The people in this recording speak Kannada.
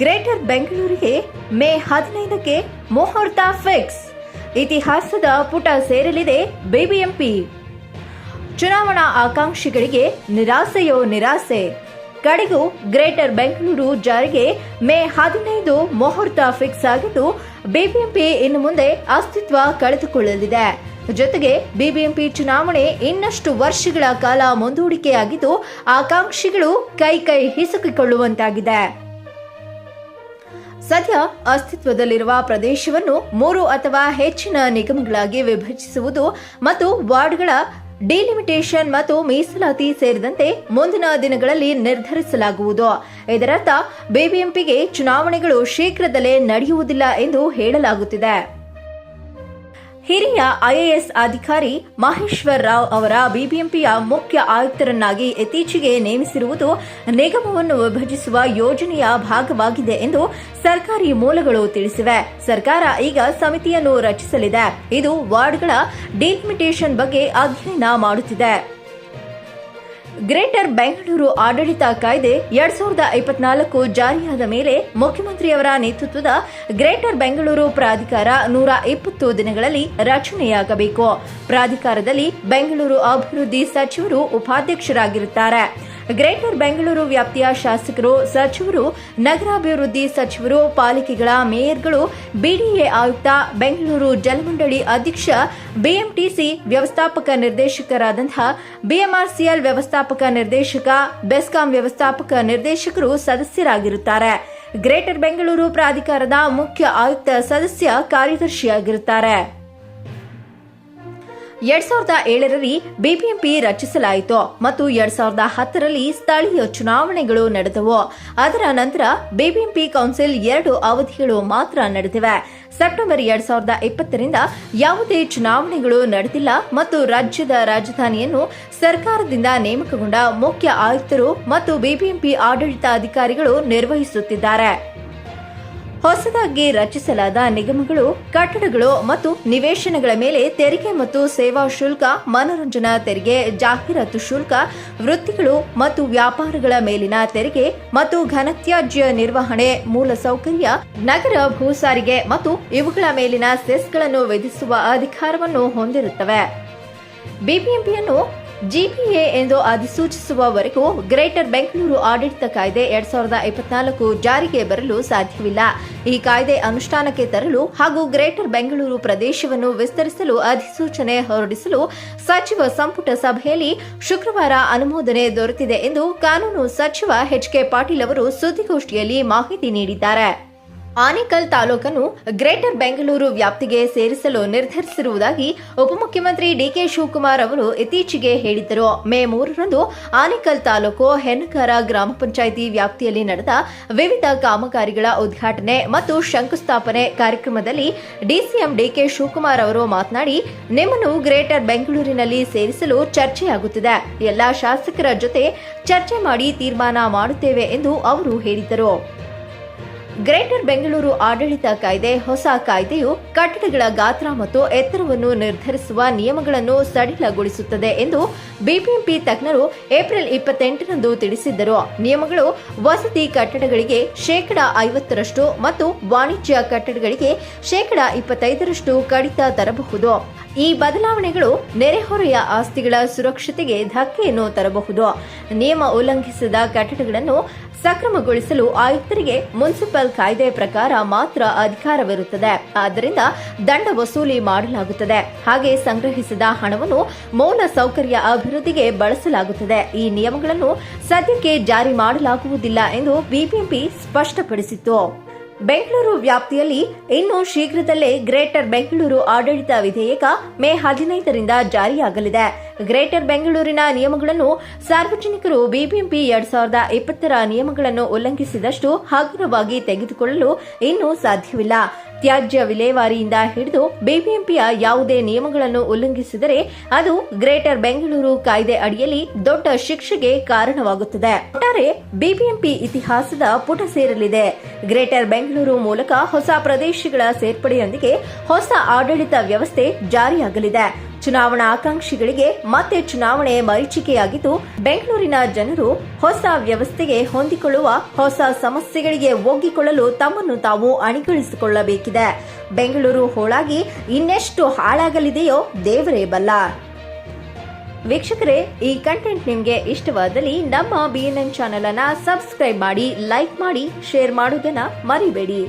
ಗ್ರೇಟರ್ ಬೆಂಗಳೂರಿಗೆ ಮೇ ಹದಿನೈದಕ್ಕೆ ಮುಹೂರ್ತ ಫಿಕ್ಸ್. ಇತಿಹಾಸದ ಪುಟ ಸೇರಲಿದೆ ಬಿಬಿಎಂಪಿ. ಚುನಾವಣಾ ಆಕಾಂಕ್ಷಿಗಳಿಗೆ ನಿರಾಸೆಯೋ ನಿರಾಸೆ. ಕಡೆಗೂ ಗ್ರೇಟರ್ ಬೆಂಗಳೂರು ಜಾರಿಗೆ ಮೇ ಹದಿನೈದು ಮುಹೂರ್ತ ಫಿಕ್ಸ್ ಆಗಿದ್ದು, ಬಿಬಿಎಂಪಿ ಇನ್ನು ಮುಂದೆ ಅಸ್ತಿತ್ವ ಕಳೆದುಕೊಳ್ಳಲಿದೆ. ಜೊತೆಗೆ ಬಿಬಿಎಂಪಿ ಚುನಾವಣೆ ಇನ್ನಷ್ಟು ವರ್ಷಗಳ ಕಾಲ ಮುಂದೂಡಿಕೆಯಾಗಿದ್ದು, ಆಕಾಂಕ್ಷಿಗಳು ಕೈ ಕೈ ಹಿಸುಕಿಕೊಳ್ಳುವಂತಾಗಿದೆ. ಸದ್ಯ ಅಸ್ತಿತ್ವದಲ್ಲಿರುವ ಪ್ರದೇಶವನ್ನು ಮೂರು ಅಥವಾ ಹೆಚ್ಚಿನ ನಿಗಮಗಳಾಗಿ ವಿಭಜಿಸುವುದು ಮತ್ತು ವಾರ್ಡ್ಗಳ ಡಿಲಿಮಿಟೇಷನ್ ಮತ್ತು ಮೀಸಲಾತಿ ಸೇರಿದಂತೆ ಮುಂದಿನ ದಿನಗಳಲ್ಲಿ ನಿರ್ಧರಿಸಲಾಗುವುದು. ಇದರರ್ಥ, ಬಿಬಿಎಂಪಿಗೆ ಚುನಾವಣೆಗಳು ಶೀಘ್ರದಲ್ಲೇ ನಡೆಯುವುದಿಲ್ಲ ಎಂದು ಹೇಳಲಾಗುತ್ತಿದೆ. ಹಿರಿಯ ಐಎಎಸ್ ಅಧಿಕಾರಿ ಮಹೇಶ್ವರ್ ರಾವ್ ಅವರ ಬಿಬಿಎಂಪಿಯ ಮುಖ್ಯ ಆಯುಕ್ತರನ್ನಾಗಿ ಇತ್ತೀಚೆಗೆ ನೇಮಿಸಿರುವುದು ನಿಗಮವನ್ನು ವಿಭಜಿಸುವ ಯೋಜನೆಯ ಭಾಗವಾಗಿದೆ ಎಂದು ಸರ್ಕಾರಿ ಮೂಲಗಳು ತಿಳಿಸಿವೆ. ಸರ್ಕಾರ ಈಗ ಸಮಿತಿಯನ್ನು ರಚಿಸಲಿದೆ. ಇದು ವಾರ್ಡ್ಗಳ ಡಿಲಿಮಿಟೇಷನ್ ಬಗ್ಗೆ ಅಧ್ಯಯನ ಮಾಡುತ್ತಿದೆ. ಗ್ರೇಟರ್ ಬೆಂಗಳೂರು ಆಡಳಿತ ಕಾಯ್ದೆ ಎರಡ್ ಸಾವಿರದ ಇಪ್ಪತ್ನಾಲ್ಕು ಜಾರಿಯಾದ ಮೇಲೆ ಮುಖ್ಯಮಂತ್ರಿಯವರ ನೇತೃತ್ವದ ಗ್ರೇಟರ್ ಬೆಂಗಳೂರು ಪ್ರಾಧಿಕಾರ ನೂರ ಇಪ್ಪತ್ತು ದಿನಗಳಲ್ಲಿ ರಚನೆಯಾಗಬೇಕು. ಪ್ರಾಧಿಕಾರದಲ್ಲಿ ಬೆಂಗಳೂರು ಅಭಿವೃದ್ಧಿ ಸಚಿವರು ಉಪಾಧ್ಯಕ್ಷರಾಗಿರುತ್ತಾರೆ. ಗ್ರೇಟರ್ ಬೆಂಗಳೂರು ವ್ಯಾಪ್ತಿಯ ಶಾಸಕರು, ಸಚಿವರು, ನಗರಾಭಿವೃದ್ಧಿ ಸಚಿವರು, ಪಾಲಿಕೆಗಳ ಮೇಯರ್ಗಳು, ಬಿಡಿಎ ಆಯುಕ್ತ, ಬೆಂಗಳೂರು ಜಲಮಂಡಳಿ ಅಧ್ಯಕ್ಷ, ಬಿಎಂಟಿಸಿ ವ್ಯವಸ್ಥಾಪಕ ನಿರ್ದೇಶಕರಾದಂತಹ ಬಿಎಂಆರ್ಸಿಎಲ್ ವ್ಯವಸ್ಥಾಪಕ ನಿರ್ದೇಶಕ, ಬೆಸ್ಕಾಂ ವ್ಯವಸ್ಥಾಪಕ ನಿರ್ದೇಶಕರು ಸದಸ್ಯರಾಗಿರುತ್ತಾರೆ. ಗ್ರೇಟರ್ ಬೆಂಗಳೂರು ಪ್ರಾಧಿಕಾರದ ಮುಖ್ಯ ಆಯುಕ್ತ ಸದಸ್ಯ ಕಾರ್ಯದರ್ಶಿಯಾಗಿರುತ್ತಾರೆ. ಎರಡ್ ಸಾವಿರದ ಏಳರಲ್ಲಿ ಬಿಬಿಎಂಪಿ ರಚಿಸಲಾಯಿತು ಮತ್ತು ಎರಡ್ ಸಾವಿರದ ಹತ್ತರಲ್ಲಿ ಸ್ಥಳೀಯ ಚುನಾವಣೆಗಳು ನಡೆದವು. ಅದರ ನಂತರ ಬಿಬಿಎಂಪಿ ಕೌನ್ಸಿಲ್ ಎರಡು ಅವಧಿಗಳು ಮಾತ್ರ ನಡೆದಿವೆ. ಸೆಪ್ಟೆಂಬರ್ ಎರಡ್ ಸಾವಿರದ ಇಪ್ಪತ್ತರಿಂದ ಯಾವುದೇ ಚುನಾವಣೆಗಳು ನಡೆದಿಲ್ಲ ಮತ್ತು ರಾಜ್ಯದ ರಾಜಧಾನಿಯನ್ನು ಸರ್ಕಾರದಿಂದ ನೇಮಕಗೊಂಡ ಮುಖ್ಯ ಆಯುಕ್ತರು ಮತ್ತು ಬಿಬಿಎಂಪಿ ಆಡಳಿತಾಧಿಕಾರಿಗಳು ನಿರ್ವಹಿಸುತ್ತಿದ್ದಾರೆ. ಹೊಸದಾಗಿ ರಚಿಸಲಾದ ನಿಗಮಗಳು, ಕಟ್ಟಡಗಳು ಮತ್ತು ನಿವೇಶನಗಳ ಮೇಲೆ ತೆರಿಗೆ ಮತ್ತು ಸೇವಾ ಶುಲ್ಕ, ಮನೋರಂಜನಾ ತೆರಿಗೆ, ಜಾಹೀರಾತು ಶುಲ್ಕ, ವೃತ್ತಿಗಳು ಮತ್ತು ವ್ಯಾಪಾರಗಳ ಮೇಲಿನ ತೆರಿಗೆ ಮತ್ತು ಘನತ್ಯಾಜ್ಯ ನಿರ್ವಹಣೆ ಮೂಲಸೌಕರ್ಯ ನಗರ ಭೂ ಸಾರಿಗೆ ಮತ್ತು ಇವುಗಳ ಮೇಲಿನ ಸೆಸ್ಗಳನ್ನು ವಿಧಿಸುವ ಅಧಿಕಾರವನ್ನು ಹೊಂದಿರುತ್ತವೆ. ಬಿಬಿಎಂಪಿಯನ್ನು ಜಿಪಿಎ ಎಂದು ಅಧಿಸೂಚಿಸುವವರೆಗೂ ಗ್ರೇಟರ್ ಬೆಂಗಳೂರು ಆಡಳಿತ ಕಾಯ್ದೆ ಎರಡ್ ಸಾವಿರದ ಇಪ್ಪತ್ನಾಲ್ಕು ಜಾರಿಗೆ ಬರಲು ಸಾಧ್ಯವಿಲ್ಲ. ಈ ಕಾಯ್ದೆ ಅನುಷ್ಠಾನಕ್ಕೆ ತರಲು ಹಾಗೂ ಗ್ರೇಟರ್ ಬೆಂಗಳೂರು ಪ್ರದೇಶವನ್ನು ವಿಸ್ತರಿಸಲು ಅಧಿಸೂಚನೆ ಹೊರಡಿಸಲು ಸಚಿವ ಸಂಪುಟ ಸಭೆಯಲ್ಲಿ ಶುಕ್ರವಾರ ಅನುಮೋದನೆ ದೊರೆತಿದೆ ಎಂದು ಕಾನೂನು ಸಚಿವ ಎಚ್ ಕೆ ಪಾಟೀಲ್ ಅವರು ಸುದ್ದಿಗೋಷ್ಠಿಯಲ್ಲಿ ಮಾಹಿತಿ ನೀಡಿದ್ದಾರೆ. ಆನೇಕಲ್ ತಾಲೂಕನ್ನು ಗ್ರೇಟರ್ ಬೆಂಗಳೂರು ವ್ಯಾಪ್ತಿಗೆ ಸೇರಿಸಲು ನಿರ್ಧರಿಸಿರುವುದಾಗಿ ಉಪಮುಖ್ಯಮಂತ್ರಿ ಡಿಕೆ ಶಿವಕುಮಾರ್ ಅವರು ಇತ್ತೀಚೆಗೆ ಹೇಳಿದ್ದರು. ಮೇ ಮೂರರಂದು ಆನೇಕಲ್ ತಾಲೂಕು ಹೆನಕರ ಗ್ರಾಮ ಪಂಚಾಯಿತಿ ವ್ಯಾಪ್ತಿಯಲ್ಲಿ ನಡೆದ ವಿವಿಧ ಕಾಮಗಾರಿಗಳ ಉದ್ಘಾಟನೆ ಮತ್ತು ಶಂಕುಸ್ಥಾಪನೆ ಕಾರ್ಯಕ್ರಮದಲ್ಲಿ ಡಿಸಿಎಂ ಡಿಕೆ ಶಿವಕುಮಾರ್ ಅವರು ಮಾತನಾಡಿ, ನಿಮ್ಮನ್ನು ಗ್ರೇಟರ್ ಬೆಂಗಳೂರಿನಲ್ಲಿ ಸೇರಿಸಲು ಚರ್ಚೆಯಾಗುತ್ತಿದೆ. ಎಲ್ಲಾ ಶಾಸಕರ ಜೊತೆ ಚರ್ಚೆ ಮಾಡಿ ತೀರ್ಮಾನ ಮಾಡುತ್ತೇವೆ ಎಂದು ಅವರು ಹೇಳಿದರು ಗ್ರೇಟರ್ ಬೆಂಗಳೂರು ಆಡಳಿತ ಕಾಯ್ದೆ, ಹೊಸ ಕಾಯ್ದೆಯು ಕಟ್ಟಡಗಳ ಗಾತ್ರ ಮತ್ತು ಎತ್ತರವನ್ನು ನಿರ್ಧರಿಸುವ ನಿಯಮಗಳನ್ನು ಸಡಿಲಗೊಳಿಸುತ್ತದೆ ಎಂದು ಬಿಬಿಎಂಪಿ ತಜ್ಞರು ಏಪ್ರಿಲ್ ಇಪ್ಪತ್ತೆಂಟರಂದು ತಿಳಿಸಿದ್ದರು. ನಿಯಮಗಳು ವಸತಿ ಕಟ್ಟಡಗಳಿಗೆ ಶೇಕಡಾ ಐವತ್ತರಷ್ಟು ಮತ್ತು ವಾಣಿಜ್ಯ ಕಟ್ಟಡಗಳಿಗೆ ಶೇಕಡಾ ಇಪ್ಪತ್ತೈದರಷ್ಟು ಕಡಿತ ತರಬಹುದು. ಈ ಬದಲಾವಣೆಗಳು ನೆರೆಹೊರೆಯ ಆಸ್ತಿಗಳ ಸುರಕ್ಷತೆಗೆ ಧಕ್ಕೆಯನ್ನು ತರಬಹುದು. ನಿಯಮ ಉಲ್ಲಂಘಿಸಿದ ಕಟ್ಟಡಗಳನ್ನು ಸಕ್ರಮಗೊಳಿಸಲು ಆಯುಕ್ತರಿಗೆ ಮುನ್ಸಿಪಲ್ ಕಾಯ್ದೆ ಪ್ರಕಾರ ಮಾತ್ರ ಅಧಿಕಾರವಿರುತ್ತದೆ. ಆದ್ದರಿಂದ ದಂಡ ವಸೂಲಿ ಮಾಡಲಾಗುತ್ತದೆ. ಹಾಗೆ ಸಂಗ್ರಹಿಸಿದ ಹಣವನ್ನು ಮೂಲ ಸೌಕರ್ಯ ಅಭಿವೃದ್ಧಿಗೆ ಬಳಸಲಾಗುತ್ತದೆ. ಈ ನಿಯಮಗಳನ್ನು ಸದ್ಯಕ್ಕೆ ಜಾರಿ ಮಾಡಲಾಗುವುದಿಲ್ಲ ಎಂದು ಬಿಬಿಎಂಪಿ ಸ್ಪಷ್ಟಪಡಿಸಿತ್ತು. ಬೆಂಗಳೂರು ವ್ಯಾಪ್ತಿಯಲ್ಲಿ ಇನ್ನು ಶೀಘ್ರದಲ್ಲೇ ಗ್ರೇಟರ್ ಬೆಂಗಳೂರು ಆಡಳಿತ ವಿಧೇಯಕ ಮೇ ಹದಿನೈದರಿಂದ ಜಾರಿಯಾಗಲಿದೆ. ಗ್ರೇಟರ್ ಬೆಂಗಳೂರಿನ ನಿಯಮಗಳನ್ನು ಸಾರ್ವಜನಿಕರು ಬಿಬಿಎಂಪಿ ಎರಡ್ ಸಾವಿರದ ಇಪ್ಪತ್ತರ ನಿಯಮಗಳನ್ನು ಉಲ್ಲಂಘಿಸಿದಷ್ಟು ಹಗುರವಾಗಿ ತೆಗೆದುಕೊಳ್ಳಲು ಇನ್ನೂ ಸಾಧ್ಯವಿಲ್ಲ. ತ್ಯಾಜ್ಯ ವಿಲೇವಾರಿಯಿಂದ ಹಿಡಿದು ಬಿಬಿಎಂಪಿಯ ಯಾವುದೇ ನಿಯಮಗಳನ್ನು ಉಲ್ಲಂಘಿಸಿದರೆ ಅದು ಗ್ರೇಟರ್ ಬೆಂಗಳೂರು ಕಾಯ್ದೆ ಅಡಿಯಲ್ಲಿ ದೊಡ್ಡ ಶಿಕ್ಷೆಗೆ ಕಾರಣವಾಗುತ್ತದೆ. ಒಟ್ಟಾರೆ ಬಿಬಿಎಂಪಿ ಇತಿಹಾಸದ ಪುಟ ಸೇರಲಿದೆ. ಗ್ರೇಟರ್ ಬೆಂಗಳೂರು ಮೂಲಕ ಹೊಸ ಪ್ರದೇಶಗಳ ಸೇರ್ಪಡೆಯೊಂದಿಗೆ ಹೊಸ ಆಡಳಿತ ವ್ಯವಸ್ಥೆ ಜಾರಿಯಾಗಲಿದೆ. ಚುನಾವಣಾ ಆಕಾಂಕ್ಷಿಗಳಿಗೆ ಮತ್ತೆ ಚುನಾವಣೆ ಮರೀಚಿಕೆಯಾಗಿದ್ದು, ಬೆಂಗಳೂರಿನ ಜನರು ಹೊಸ ವ್ಯವಸ್ಥೆಗೆ ಹೊಂದಿಕೊಳ್ಳುವ ಹೊಸ ಸಮಸ್ಯೆಗಳಿಗೆ ಒಗ್ಗಿಕೊಳ್ಳಲು ತಮ್ಮನ್ನು ತಾವು ಅಣಿಗೊಳಿಸಿಕೊಳ್ಳಬೇಕಿದೆ. ಬೆಂಗಳೂರು ಹೋಳಾಗಿ ಇನ್ನೆಷ್ಟು ಹಾಳಾಗಲಿದೆಯೋ ದೇವರೇ ಬಲ್ಲ. ವೀಕ್ಷಕರೇ, ಈ ಕಂಟೆಂಟ್ ನಿಮಗೆ ಇಷ್ಟವಾದಲ್ಲಿ ನಮ್ಮ ಬಿಎನ್ಎನ್ ಚಾನೆಲ್ ಅನ್ನ ಸಬ್ಸ್ಕ್ರೈಬ್ ಮಾಡಿ ಲೈಕ್ ಮಾಡಿ ಶೇರ್ ಮಾಡೋದನ್ನ ಮರಿಬೇಡಿ.